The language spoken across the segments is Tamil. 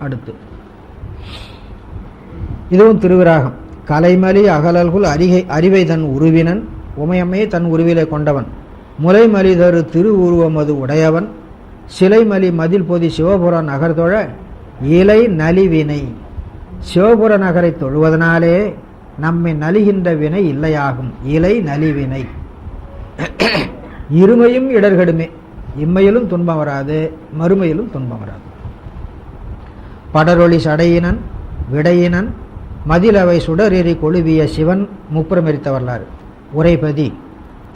அடுத்து. இதுவும் திருவிராகம். கலைமலி அகலல்குள் அறிகை அறிவை தன் உருவினன் உமையம்மையை தன் உருவிலே கொண்டவன். முலைமலி தரு திருவுருவமது உடையவன். சிலைமலி மதில் பொதி சிவபுர நகர்தொழ இலை நலிவினை சிவபுர நகரை தொழுவதனாலே நம்மை நலிகின்ற வினை இல்லையாகும். இலை நலிவினை இருமையும் இடர்கடுமே. இம்மையிலும் துன்பம் வராது மறுமையிலும் துன்பம் வராது. படரொளி சடையினன் விடையினன் மதிலவை சுடரெறி கொழுவிய சிவன் முப்புறமெரித்த வரலாறு உரைபதி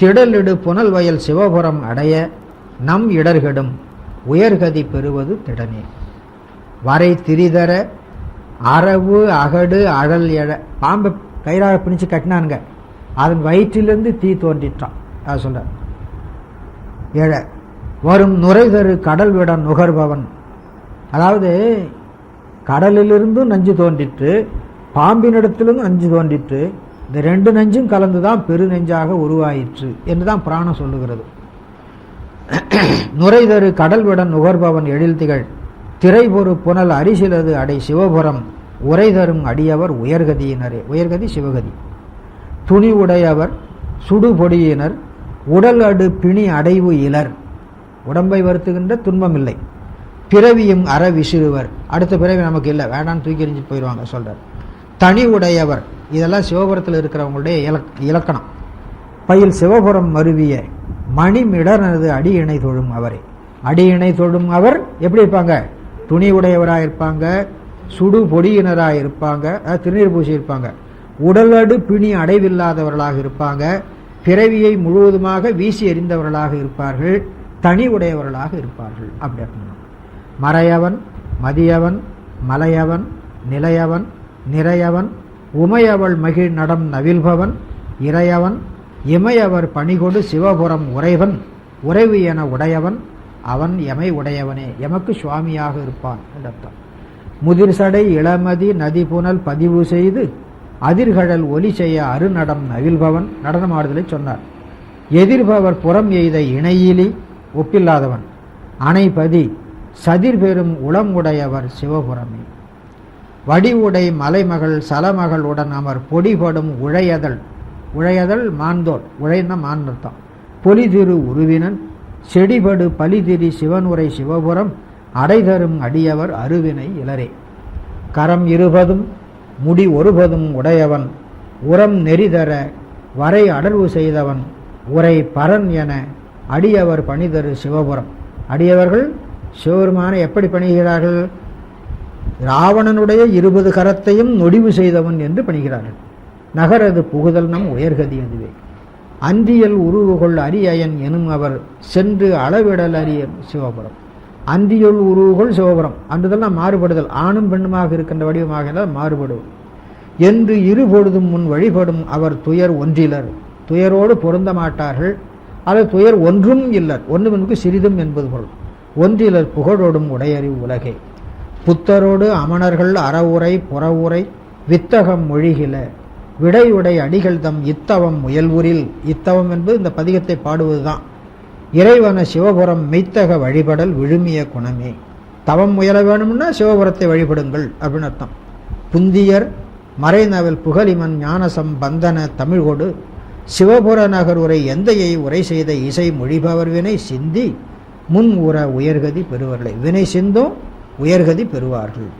திடலிடு புனல் வயல் சிவபுரம் அடைய நம் இடர்கெடும் உயர்கதி பெறுவது திடனே. வரை திரிதர அரவு அகடு அழல் எழ பாம்பை கயிறாக பிடிச்சு கட்டினானுங்க. அதன் வயிற்றிலிருந்து தீ தோன்றிற்றான் அதை சொல்ற எழ வரும் நுரைதரு கடல் விட நுகர்பவன். அதாவது கடலிலிருந்தும் நஞ்சு தோன்றிற்று பாம்பினிடத்திலிருந்து நஞ்சு தோன்றிற்று. இந்த ரெண்டு நஞ்சும் கலந்து தான் பெரு நெஞ்சாக உருவாயிற்று என்று தான் புராணம் சொல்லுகிறது. நுரைதரு கடல் விட நுகர்பவன் எழில்திகள் திரை திரைபொரு புனல் அரிசிலது அடை சிவபுரம் உரை தரும் அடியவர் உயர்கதியினரே உயர்கதி சிவகதி. துணி உடையவர் சுடுபொடியினர் உடல் அடு பிணி அடைவு இலர். உடம்பை வருத்துகின்ற துன்பம் இல்லை பிறவியும் அற விசிறுவர் அடுத்த பிறவி நமக்கு இல்லை. வேணான்னு தூக்கி எறிஞ்சு போயிடுவாங்க சொல்கிறார் தனி உடையவர் இதெல்லாம் சிவபுரத்தில் இருக்கிறவங்களுடைய இலக் இலக்கணம். பயில் சிவபுரம் மருவிய மணிமிடனது அடி இணை தொழும் அவரே. அடி இணை தொழும் அவர் எப்படி இருப்பாங்க? துணி உடையவராக இருப்பாங்க சுடு பொடியினராக இருப்பாங்க திருநீர் பூசி இருப்பாங்க. உடலடு பிணி அடைவில்லாதவர்களாக இருப்பாங்க. பிறவியை முழுவதுமாக வீசி எறிந்தவர்களாக இருப்பார்கள். தனி உடையவர்களாக இருப்பார்கள். அப்படி அப்படின்னா மறையவன் மதியவன் மலையவன் நிலையவன் நிறையவன் உமையவள் மகிழ் நடம் நவில்பவன் இறையவன் இமையவர் பணிகொடு சிவபுரம் உறைவன் உறைவு என உடையவன் அவன் எமை உடையவனே. எமக்கு சுவாமியாக இருப்பான் என்று அர்த்தம். முதிர் சடை இளமதி நதி புனல் பதிவு செய்து அதிர்கழல் ஒலி செய்ய அருநடம் நவில்பவன் நடனமாடுதலை சொன்னார். எதிர்பவர் புறம் எய்த இணையிலி ஒப்பில்லாதவன். அணைபதி சதிர் பெறும் உளம் உடையவர் சிவபுரமே. வடிவுடை மலைமகள் சலமகள் உடன் அமர் பொடிபடும் உழையதல். உழையதல் மாந்தோல் உழைந்த மான் பொலிதிரு உருவினன் செடிபடு பலிதிரி சிவனுரை சிவபுரம் அடைதரும் அடியவர் அருவினை இளரே கரம் இருபதும் முடி ஒருபதும் உடையவன் உரம் நெறிதர வரை அடர்வு செய்தவன் உரை பரன் என அடியவர் பணிதரு சிவபுரம். அடியவர்கள் சிவபெருமானை எப்படி பணிகிறார்கள்? ராவணனுடைய இருபது கரத்தையும் நொடிவு செய்தவன் என்று பணிகிறார்கள். நகரது புகுதல் நம் உயர்கதி அதுவே. அந்தியல் உருவுகொள் அரியயன் எனும் அவர் சென்று அளவிடல் அரிய சிவபுரம். அந்தியுள் உருவுகொள் சிவபுரம். அன்றுதெல்லாம் மாறுபடுதல். ஆணும் பெண்ணுமாக இருக்கின்ற வடிவமாக இருந்தால் மாறுபடும். என்று இருபொழுதும் முன் வழிபடும் அவர் துயர் ஒன்றிலர். துயரோடு பொருந்த மாட்டார்கள். அல்லது துயர் ஒன்றும் இல்லர். ஒன்றுமெனுக்கு சிறிதும் என்பது பொருள். ஒன்றிலர் புகழோடும் உடையறிவு உலகே. புத்தரோடு அமணர்கள் அறவுரை புறவுரை வித்தகம் மொழிகில. விடையுடை அடிகள் தம் இத்தவம் முயல்வூரில். இத்தவம் என்பது இந்த பதிகத்தை பாடுவதுதான். இறைவன சிவபுரம் மெய்த்தக வழிபடல் விழுமிய குணமே. தவம் முயல வேணும்னா சிவபுரத்தை வழிபடுங்கள் அப்படின்னு அர்த்தம். புந்தியர் மறைநவல் புகழிமன் ஞானசம் பந்தன தமிழ்கோடு சிவபுர நகர் உரை எந்தையை உரை செய்த இசை மொழிபவர்வினை சிந்தி முன் உற உயர்கதி பெறுவர்களை. வினை சிந்தும் உயர்கதி பெறுவார்கள்.